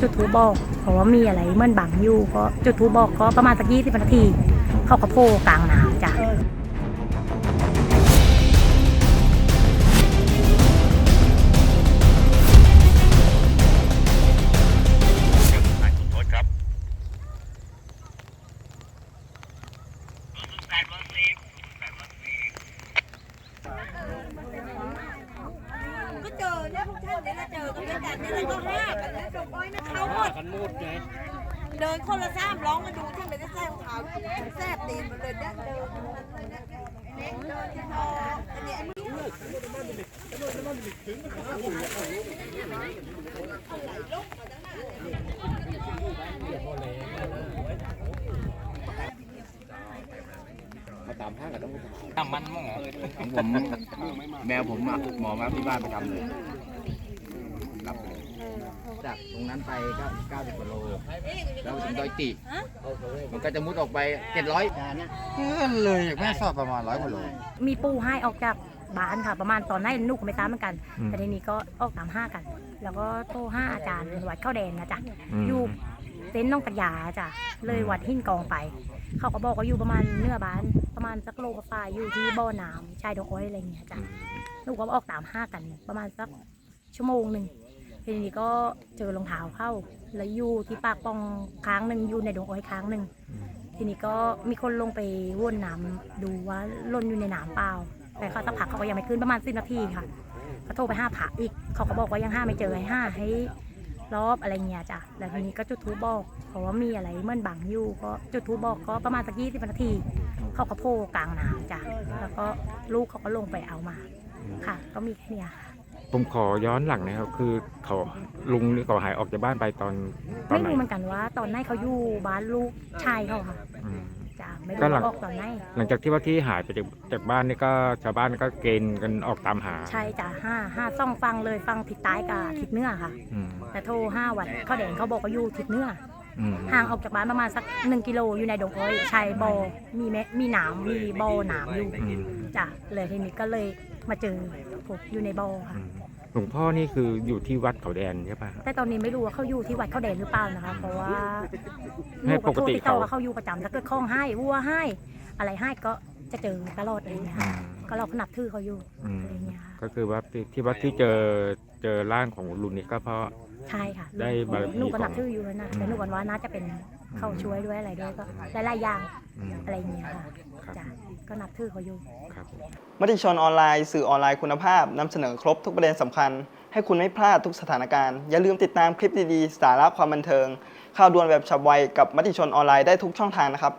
จุดทูบบอกเพราะว่ามีอะไรเหมื่อนบังอยู่ก็จุดทูบบอกก็ประมาณสักยี่สิบนาที เขาก็โผล่กลางน้ำจ้ะถ่ายสุดโทษครับก็เจอเนี่ยพวกท่านเนี่ยเราเจอกันด้วยกันเนี่ยเราก็ห้า กอ้อยไม่เขาหมด กันหมดไงเดินคนละซ้ำร้องมาดูท่านไม่ได้ใส่รองเท้าแซ่บตีนมาเลยเนี่ยเดินเล็กเดินที่พออันนี้อันนี้ตามห้างกันต้องทำมันมั้งเหรอผมแมวผมอะหมอมาที่บ้านไประจำเลย จากตรงนั้นไปก็90กิโลแล้วถึงดอยติ มันก็จะมุดออกไป 700เลยจากแม่สอดประมาณร้อยกิโลมีปูให้ออกจากบ้านค่ะ ประมาณตอนนั้นลูกก็ไม่ตามเหมือนกัน แต่ทีนี้ก็ออกตามห้ากัน แล้วก็โทรห้าอาจารย์วัดเข้าแดงนะจ๊ะอยู่เต็นท์น้องปัญญาจ้ะเลยวัดหินกองไป เขาก็บอกว่าอยู่ประมาณเนื้อบ้าน ประมาณสักโลกว่าอยู่ที่บ่อน้ำชายดอกอ้อยอะไรอย่างเงี้ยจ้ะลูกก็ออกตามห้ากัน ประมาณสักชั่วโมงหนึ่ง ทีนี้ก็เจอรองเท้าเข้า แล้วอยู่ที่ปากปล่องค้างหนึ่งอยู่ในดงอ้อยค้างหนึ่งทีนี้ก็มีคนลงไปว่นน้ำดูว่าหล่นอยู่ในน้ำเปล่า แต่เขาสักพักเขาก็ยังไม่ขึ้นประมาณสิบนาทีค่ะเขาโทรไปห้าผาอีก เขาก็บอกว่ายังห้าไม่เจอให้ห้าให้รอบอะไรเงี้ยจ้ะแล้วทีนี้ก็จุดทูบบอกเพราะว่ามีอะไรเหมื่อนบังอยู่ก็จุดทูบบอกก็ประมาณสักยี่สิบนาที เขาก็โผล่กลางน้ำจ้ะแล้วก็ลูกเขาก็ลงไปเอามา ค่ะ ก็มีแค่เนี้ยค่ะ ผมขอย้อนหลังนะครับ คือเขาลุงนี่เขาหายออกจากบ้านไปตอนตอนไม่ไหนรู้เหมือนกันว่า ตอนไหนเขาอยู่บ้านลูกชายเขาค่ะอืม จ้ะไม่รู้ก็หลัง ว่าออกตอนไหนหลังจากที่ว่าที่หายไปจากจากบ้านนี่ก็ชาวบ้านก็เกณฑ์กันออกตามหาใช่จ้ะห้าห้าซ่องฟังเลยฟังทิศใต้กับทิศเหนือค่ะ อืมแต่โทรห้าวันเขาแดงเขาบอกว่าอยู่ทิศเหนืออืมห่างออกจากบ้านประมาณสักหนึ่งกิโลอยู่ในดงอ้อยชายบอ่อมีแม่มีหนามมีบ่อหนามอยู่อืมจ้ะเลยทีนี้ก็เลย มาเจอพบอยู่ในบ่อค่ะอืมหลวงพ่อนี่คืออยู่ที่วัดเขาแดนใช่ปะ แต่ตอนนี้ไม่รู้ว่าเขาอยู่ที่วัดเขาแดงหรือเปล่านะคะ เพราะว่าให้ลูกก็โทรปกติติดต่อเขาว่าเขาอยู่ประจำถ้าเกิดคล้องให้วัวให้ อะไรให้ก็ จะเจอตลอดอะไรอย่างเงี้ยอืค่ะมก็เราก็นับถือเขาอยู่อืมอะไรอย่างเงี้ยค่ะก็คือว่าที่ที่วัดที่เจอเจอร่างของลุงนี่ก็เพราะ ใช่ค่ะได้บารมีลูกก็ของนับถืออยู่แล้วนะแต่ลูกกันว่าน่าจะเป็นเข้าช่วยด้วยอะไรด้วยก็หลายๆอย่างอืม อะไรอย่างเงี้ยค่ะครับจ้ะก็นับถือเขาอยู่ ครับ มติชนออนไลน์สื่อออนไลน์คุณภาพนำเสนอครบทุกประเด็นสำคัญ ให้คุณไม่พลาดทุกสถานการณ์ อย่าลืมติดตามคลิปดีๆ สาระความบันเทิง ข่าวด่วนแบบฉับไวกับมติชนออนไลน์ได้ทุกช่องทางนะครับ